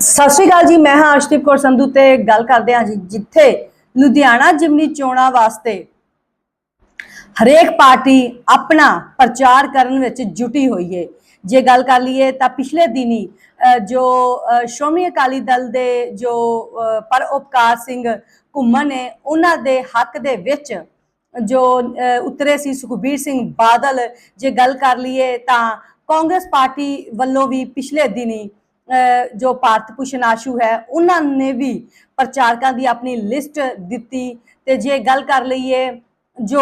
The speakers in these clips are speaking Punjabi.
ਸਤਿ ਸ਼੍ਰੀ ਅਕਾਲ ਜੀ, ਮੈਂ ਹਾਂ ਅਰਸ਼ਦੀਪ ਕੌਰ ਸੰਧੂ ਤੇ ਗੱਲ ਕਰਦੇ ਹਾਂ ਜੀ ਜਿੱਥੇ ਲੁਧਿਆਣਾ ਜਿਮਨੀ ਚੋਣਾਂ ਵਾਸਤੇ ਹਰੇਕ ਪਾਰਟੀ ਆਪਣਾ ਪ੍ਰਚਾਰ ਕਰਨ ਵਿੱਚ ਜੁਟੀ ਹੋਈ ਹੈ ਜੇ ਗੱਲ ਕਰ ਲਈਏ ਤਾਂ ਪਿਛਲੇ ਦਿਨੀ ਜੋ ਸ਼੍ਰੋਮਣੀ ਅਕਾਲੀ ਦਲ ਦੇ ਜੋ ਪਰ ਉਪਕਾਰ ਸਿੰਘ ਘੁੰਮਣ ਨੇ, ਉਹਨਾਂ ਦੇ ਹੱਕ ਦੇ ਵਿੱਚ ਜੋ ਉਤਰੇ ਸੀ ਸੁਖਬੀਰ ਸਿੰਘ ਬਾਦਲ। ਜੇ ਗੱਲ ਕਰ ਲਈਏ ਤਾਂ ਕਾਂਗਰਸ ਪਾਰਟੀ ਵੱਲੋਂ ਵੀ ਪਿਛਲੇ ਦਿਨੀ ਜੋ ਭਾਰਤ ਭੂਸ਼ਣ ਆਸ਼ੂ ਹੈ, ਉਹਨਾਂ ਨੇ ਵੀ ਪ੍ਰਚਾਰਕਾਂ ਦੀ ਆਪਣੀ ਲਿਸਟ ਦਿੱਤੀ। ਤੇ ਜੇ ਗੱਲ ਕਰ ਲਈਏ ਜੋ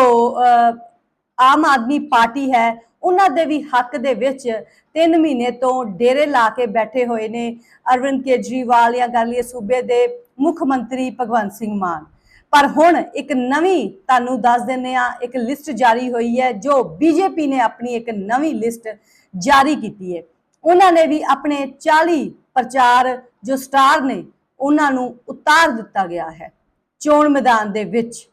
ਆਮ ਆਦਮੀ ਪਾਰਟੀ ਹੈ, ਉਹਨਾਂ ਦੇ ਵੀ ਹੱਕ ਦੇ ਵਿੱਚ 3 ਮਹੀਨੇ ਤੋਂ ਡੇਰੇ ਲਾ ਕੇ ਬੈਠੇ ਹੋਏ ਨੇ ਅਰਵਿੰਦ ਕੇਜਰੀਵਾਲ ਜਾਂ ਗੱਲ ਲਈਏ ਸੂਬੇ ਦੇ ਮੁੱਖ ਮੰਤਰੀ ਭਗਵੰਤ ਸਿੰਘ ਮਾਨ। ਪਰ ਹੁਣ ਇੱਕ ਨਵੀਂ ਤੁਹਾਨੂੰ ਦੱਸ ਦਿੰਨੇ ਆ ਇੱਕ ਲਿਸਟ ਜਾਰੀ ਹੋਈ ਹੈ, ਜੋ ਬੀਜੇਪੀ ਨੇ ਆਪਣੀ ਇੱਕ ਨਵੀਂ ਲਿਸਟ ਜਾਰੀ ਕੀਤੀ ਹੈ। ਉਹਨਾਂ ਨੇ ਵੀ ਆਪਣੇ 40 ਪ੍ਰਚਾਰ ਜੋ ਸਟਾਰ ਨੇ, ਉਹਨਾਂ ਨੂੰ ਉਤਾਰ ਦਿੱਤਾ ਗਿਆ ਹੈ। ਚੋਣ ਮੈਦਾਨ ਦੇ ਵਿੱਚ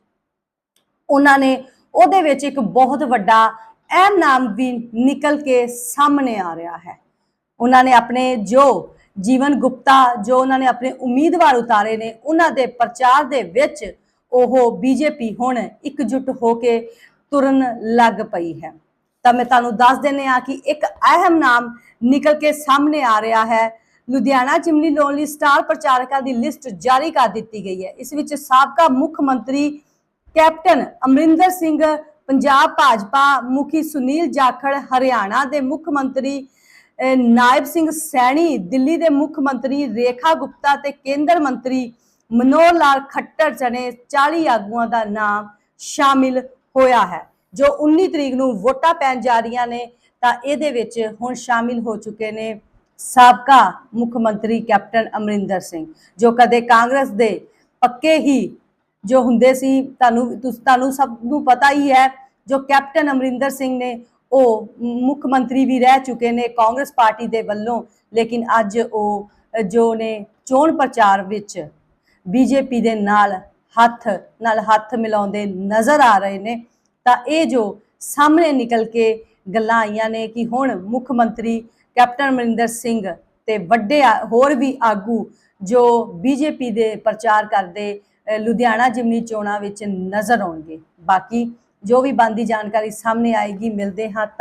ਉਹਨਾਂ ਨੇ ਉਹਦੇ ਵਿੱਚ ਇੱਕ ਬਹੁਤ ਵੱਡਾ ਅਹਿਮ ਨਾਮ ਵੀ ਨਿਕਲ ਕੇ ਸਾਹਮਣੇ ਆ ਰਿਹਾ ਹੈ। ਉਹਨਾਂ ਨੇ ਆਪਣੇ ਜੋ ਜੀਵਨ ਗੁਪਤਾ, ਜੋ ਉਹਨਾਂ ਨੇ ਆਪਣੇ ਉਮੀਦਵਾਰ ਉਤਾਰੇ ਨੇ, ਉਹਨਾਂ ਦੇ ਪ੍ਰਚਾਰ ਦੇ ਵਿੱਚ ਉਹ ਬੀਜੇਪੀ ਹੁਣ ਇਕਜੁੱਟ ਹੋ ਕੇ ਤੁਰਨ ਲੱਗ ਪਈ ਹੈ। ਤਾਂ ਮੈਂ ਤੁਹਾਨੂੰ ਦੱਸ ਦਿੰਨੇ ਆ ਕਿ ਇੱਕ ਅਹਿਮ ਨਾਮ ਨਿਕਲ ਕੇ ਸਾਹਮਣੇ ਆ ਰਿਹਾ ਹੈ। ਲੁਧਿਆਣਾ ਚਿਮਨੀ ਲੋਨਲੀ ਸਟਾਰ ਪ੍ਰਚਾਰਕਾਂ ਦੀ ਲਿਸਟ ਜਾਰੀ ਕਰ ਦਿੱਤੀ ਗਈ ਹੈ। ਇਸ ਵਿੱਚ ਸਾਬਕਾ ਮੁੱਖ ਮੰਤਰੀ ਕੈਪਟਨ ਅਮਰਿੰਦਰ ਸਿੰਘ, ਪੰਜਾਬ ਭਾਜਪਾ ਮੁਖੀ ਸੁਨੀਲ ਜਾਖੜ, ਹਰਿਆਣਾ ਦੇ ਮੁੱਖ ਮੰਤਰੀ ਨਾਇਬ ਸਿੰਘ ਸੈਣੀ, ਦਿੱਲੀ ਦੇ ਮੁੱਖ ਮੰਤਰੀ ਰੇਖਾ ਗੁਪਤਾ ਤੇ ਕੇਂਦਰ ਮੰਤਰੀ ਮਨੋਹਰ ਲਾਲ ਖੱਟਰ ਸਣੇ 40 ਆਗੂਆਂ ਦਾ ਨਾਮ ਸ਼ਾਮਿਲ ਹੋਇਆ ਹੈ। ਜੋ 19 ਤਰੀਕ ਨੂੰ ਵੋਟਾਂ ਪੈਣ ਜਾ ਰਹੀਆਂ ਨੇ, ਤਾਂ ਇਹਦੇ ਵਿੱਚ ਹੁਣ ਸ਼ਾਮਿਲ ਹੋ ਚੁੱਕੇ ਨੇ ਸਾਬਕਾ ਮੁੱਖ ਮੰਤਰੀ ਕੈਪਟਨ ਅਮਰਿੰਦਰ ਸਿੰਘ, ਜੋ ਕਦੇ ਕਾਂਗਰਸ ਦੇ ਪੱਕੇ ਹੀ ਜੋ ਹੁੰਦੇ ਸੀ, ਤੁਹਾਨੂੰ ਤੁਹਾਨੂੰ ਸਭ ਨੂੰ ਪਤਾ ਹੀ ਹੈ, ਜੋ ਕੈਪਟਨ ਅਮਰਿੰਦਰ ਸਿੰਘ ਨੇ, ਉਹ ਮੁੱਖ ਮੰਤਰੀ ਵੀ ਰਹਿ ਚੁੱਕੇ ਨੇ ਕਾਂਗਰਸ ਪਾਰਟੀ ਦੇ ਵੱਲੋਂ, ਲੇਕਿਨ ਅੱਜ ਉਹ ਜੋ ਨੇ ਚੋਣ ਪ੍ਰਚਾਰ ਵਿੱਚ ਬੀਜੇਪੀ ਦੇ ਨਾਲ ਹੱਥ ਨਾਲ ਹੱਥ ਮਿਲਾਉਂਦੇ ਨਜ਼ਰ ਆ ਰਹੇ ਨੇ। ਤਾਂ ਇਹ ਜੋ ਸਾਹਮਣੇ ਨਿਕਲ ਕੇ ਗੱਲਾਂ ਆਈਆਂ ਨੇ ਕਿ ਹੁਣ ਮੁੱਖ ਮੰਤਰੀ ਕੈਪਟਨ ਅਮਰਿੰਦਰ ਸਿੰਘ ਤੇ ਵੱਡੇ ਆ- ਹੋਰ ਵੀ ਆਗੂ ਜੋ ਬੀਜੇਪੀ ਦੇ ਪ੍ਰਚਾਰ ਕਰਦੇ ਲੁਧਿਆਣਾ ਜਿਮਨੀ ਚੋਣਾਂ ਵਿੱਚ ਨਜ਼ਰ ਆਉਣਗੇ। ਬਾਕੀ ਜੋ ਵੀ ਬੰਦੀ ਜਾਣਕਾਰੀ ਸਾਹਮਣੇ ਆਏਗੀ, ਮਿਲਦੇ ਹਾਂ ਤਾਂ